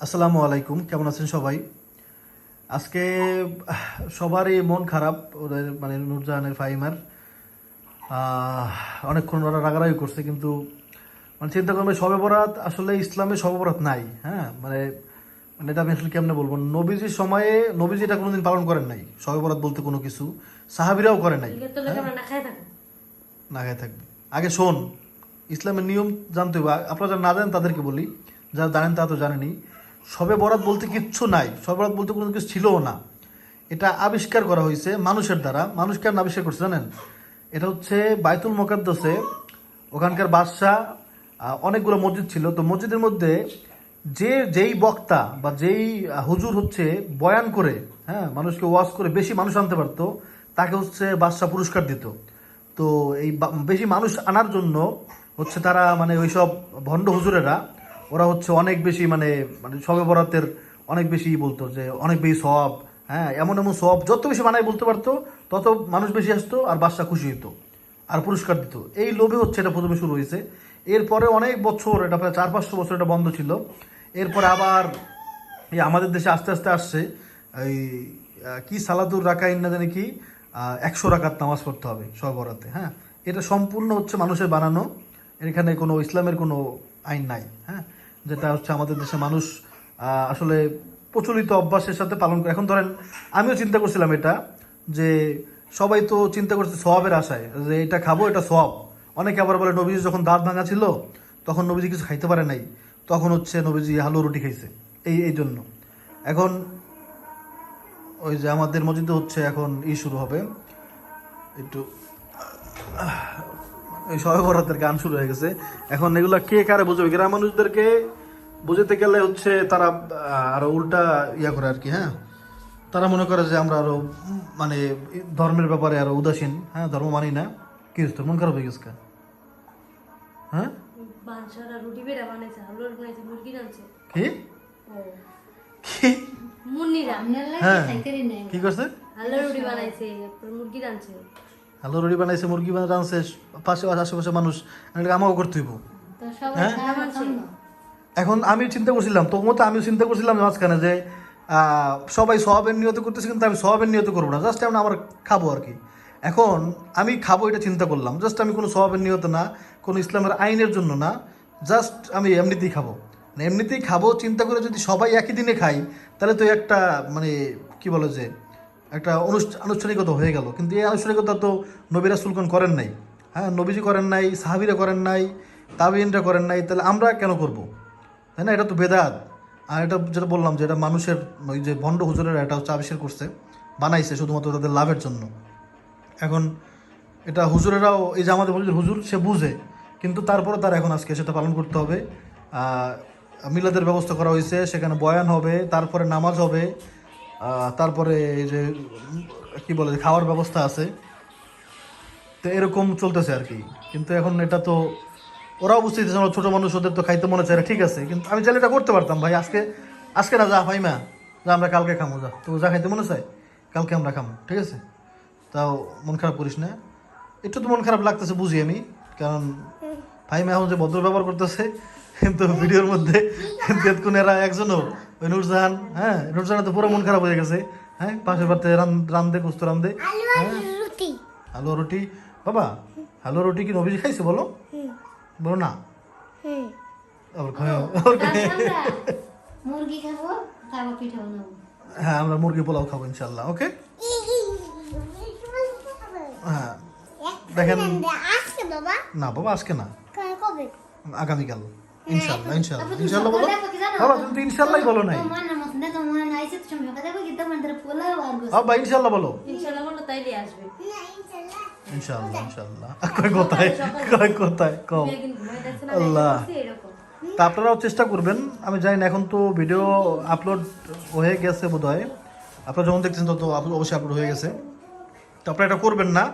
আসসালামু আলাইকুম কেমন আছেন সবাই? আজকে সবারই মন খারাপ ওদের মানে নুরজাহানের ফাইমার অনেকক্ষণ ওরা রাগারাগি করছে কিন্তু মানে চিন্তা করবে সবে বরাত আসলে ইসলামে সবে বরাত নাই হ্যাঁ? মানে মানে এটা আমি আসলে কেমনে বলব? নবীজির সময়ে নবীজি এটা কোনোদিন পালন করেন নাই সবে বরাত বলতে কোনো কিছু। সাহাবিরাও করে নাই তো না খেয়ে থাকবে। আগে শোন ইসলামের নিয়ম জানতে হবে। আপনারা যারা না জানেন তাদেরকে বলি যারা জানেন তারা তো জানেনি সবে বরাত বলতে কিচ্ছু নাই। সবে বরাত বলতে কোনো কিছু ছিলও না। এটা আবিষ্কার করা হয়েছে মানুষের দ্বারা। মানুষ কেন আবিষ্কার করছে, জানেন? এটা হচ্ছে বাইতুল মোকাদ্দসে ওখানকার বাদশাহ অনেকগুলো মসজিদ ছিল। তো মসজিদের মধ্যে যে, যেই বক্তা বা যেই হুজুর হচ্ছে বয়ান করে হ্যাঁ মানুষকে ওয়াজ করে বেশি মানুষ আনতে পারতো, তাকে হচ্ছে বাদশাহ পুরস্কার দিত। তো এই বেশি মানুষ আনার জন্য হচ্ছে তারা মানে ওইসব ভণ্ড হুজুরেরা ওরা হচ্ছে অনেক বেশি মানে মানে সবে বরাতের অনেক বেশি বলতো যে, অনেক বেশি সব হ্যাঁ এমন এমন সব যত বেশি বানাই বলতে পারতো, তত মানুষ বেশি আসতো আর বাদশা খুশি হতো আর পুরস্কার দিত। এই লোভে হচ্ছে এটা প্রথমে শুরু হয়েছে। এরপরে অনেক বছর, এটা প্রায় চার পাঁচশো বছর এটা বন্ধ ছিল। এরপরে আবার এই আমাদের দেশে আস্তে আস্তে আসছে এই কি সালাদুর রাকাইন না জানি কি একশো রাকাত নামাজ পড়তে হবে সব বরাতে হ্যাঁ। এটা সম্পূর্ণ হচ্ছে মানুষের বানানো। এখানে কোনো ইসলামের কোনো আইন নাই হ্যাঁ। যেটা হচ্ছে আমাদের দেশে মানুষ আসলে প্রচলিত অভ্যাসের সাথে পালন করে। এখন ধরেন, আমিও চিন্তা করছিলাম এটা, যে সবাই তো চিন্তা করছে সবের আশায়, যে এটা খাব, এটা সব অনেকে আবার বলে, নবীজি যখন দাঁত ভাঙা ছিল, তখন নবীজি কিছু খাইতে পারে নাই। তখন হচ্ছে নবীজি হালু রুটি খাইছে, এই এই জন্য। এখন ওই যে আমাদের মসজিদে হচ্ছে এখন ই শুরু হবে। একটু ওই সবে বরাতের গান শুরু হয়ে গেছে। এখন এগুলা কে কারে বুঝবে? গ্রাম মানুষদেরকে বুঝতে গেলে হচ্ছে তারা আরও উল্টা ইয়া করে আর কি হ্যাঁ? তারা মনে করে যে আমরা আরও মানে ধর্মের ব্যাপারে আরও উদাসীন হ্যাঁ? ধর্ম মানি না। কি হচ্ছে মন খারাপ হয়ে গেছে হ্যাঁ? রুটি বেড়া বানাইছে হালুয়া বানাইছে মুরগি রানছে কি? কি? মুন্নিরা হ্যাঁ। কি করছে? হালুয়া রুটি বানাইছে মুরগি রানছে আলু রুটি বানাইছে মুরগি রানছে পাশে আশেপাশে মানুষ। এটা আমাকে করতে হইব। হ্যাঁ? এখন আমি চিন্তা করছিলাম তো মতো আমিও চিন্তা করছিলাম মাঝখানে যে সবাই সবাবের নিয়ত করতেছে কিন্তু আমি সবাবের নিয়ত করব না। জাস্ট আমি আমার খাব আর কি। এখন আমি খাব এটা চিন্তা করলাম। জাস্ট আমি কোনো সবাবের নিয়ত না কোনো ইসলামের আইনের জন্য না। জাস্ট আমি এমনিতেই খাব। মানে এমনিতেই খাব চিন্তা করে যদি সবাই একই দিনে খাই তাহলে তো একটা মানে কি বলো যে একটা আনুষ্ঠানিকতা হয়ে গেল। কিন্তু এই আনুষ্ঠানিকতা তো নবীরা সুলকান করেন নাই। হ্যাঁ নবীজি করেন নাই, সাহাবিরা করেন নাই তাবিনরা করেন নাই, তাহলে আমরা কেন করব? তাই না? এটা তো বেদাত। আর এটা যেটা বললাম যে এটা মানুষের ওই যে ভণ্ড হুজুরেরা এটা হচ্ছে আবিষ্কার করছে, বানাইছে শুধুমাত্র তাদের লাভের জন্য। এখন এটা হুজুরেরাও, এই যে আমাদের হুজুর হুজুর, সে বুঝে। কিন্তু তারপরে তার এখন আজকে সেটা পালন করতে হবে। মিলাদের ব্যবস্থা করা হয়েছে, সেখানে বয়ান হবে, তারপরে নামাজ হবে। তারপরে এই যে, কি বলে, খাওয়ার ব্যবস্থা আছে। তো এরকম চলতেছে আর কি। কিন্তু এখন এটা তো, ওরাও বুঝতে দিতেছে ছোটো মানুষ, ওদের তো খাইতে মনে চায়, ঠিক আছে। কিন্তু আমি চাইলে এটা করতে পারতাম, ভাই, আজকে আজকে না যা ভাই মা যা আমরা কালকে খামো, যা। তো যা খাইতে মনে চায়, কালকে আমরা খামো, ঠিক আছে? তাও মন খারাপ করিস না। একটু তো মন খারাপ লাগতেছে, বুঝি আমি। কারণ ভাই মা এখন যে ভদ্র ব্যবহার করতেছে কিন্তু ভিডিওর মধ্যে এরা একজনও ওই নুরজাহান হ্যাঁ নুরজাহান তো পুরো মন খারাপ হয়ে গেছে হ্যাঁ পাশের বাড়িতে রান্দে কুস্ত রান্দে হ্যাঁ। আলু রুটি। বাবা আলু রুটি কি নবীজি খাইছে বলো? বলো না। হ্যাঁ আমরা মুরগি পোলাও খাব ইনশাল্লাহ ওকে? হ্যাঁ। দেখেন। না বাবা আজকে না। আগামীকাল। ইনশাল্লাহ ইনশাল্লাহ ইনশাল্লাহ বলো। বাবা তুমি তো ইনশাল্লাহ বলো নাই। ইনশাল্লাহ বলো। ইনশাল্লাহ ইনশাল্লাহ। কয় কোথায় কয় কোথায় কম। আল্লাহ। তা আপনারাও চেষ্টা করবেন। আমি জানি না এখন তো ভিডিও আপলোড হয়ে গেছে বোধ হয় আপনারা যখন দেখছেন তত অবশ্যই আপলোড হয়ে গেছে। তো আপনারা এটা করবেন না।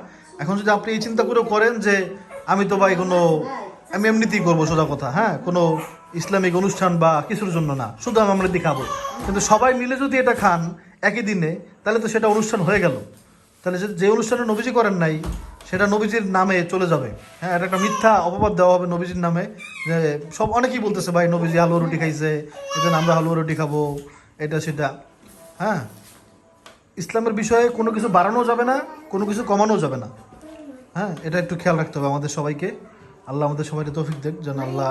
এখন যদি আপনি এই চিন্তা করে করেন যে আমি তো ভাই কোনো আমি এমনিতেই করব সোজা কথা হ্যাঁ? কোনো ইসলামিক অনুষ্ঠান বা কিছুর জন্য না। শুধু আমি এমনিতেই খাব। কিন্তু সবাই মিলে যদি এটা খান একই দিনে, তাহলে তো সেটা অনুষ্ঠান হয়ে গেল। তাহলে যে- অনুষ্ঠানে নবীজি করেন নাই, সেটা নবীজির নামে চলে যাবে। হ্যাঁ এটা একটা মিথ্যা অপবাদ দেওয়া হবে নবীজির নামে। যে সব অনেকেই বলতেছে, ভাই, নবীজি হালুয়া রুটি খাইছে, এই জন্য আমরা হালুয়া রুটি খাব। এটা সেটা। হ্যাঁ? ইসলামের বিষয়ে কোনো কিছু বাড়ানো যাবে না, কোনো কিছু কমানো যাবে না। হ্যাঁ এটা একটু খেয়াল রাখতে হবে আমাদের সবাইকে। আল্লাহ আমাদের সবাইকে তৌফিক দেখ যেন আল্লাহ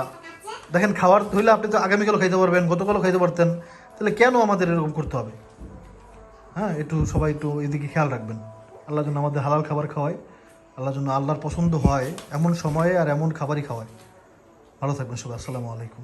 দেখেন খাওয়ার হইলে আপনি তো আগামীকালও খাইতে পারবেন, গতকালও খাইতে পারতেন। তাহলে কেন আমাদের এরকম করতে হবে? হ্যাঁ একটু সবাই একটু এদিকে খেয়াল রাখবেন। আল্লাহ যেন আমাদের হালাল খাবার খাওয়ায়, আল্লাহ যেন আল্লাহর পছন্দ হয়, এমন সময়ে আর এমন খাবারই খাওয়ায়। ভালো থাকবেন সবাই, আসসালামু আলাইকুম।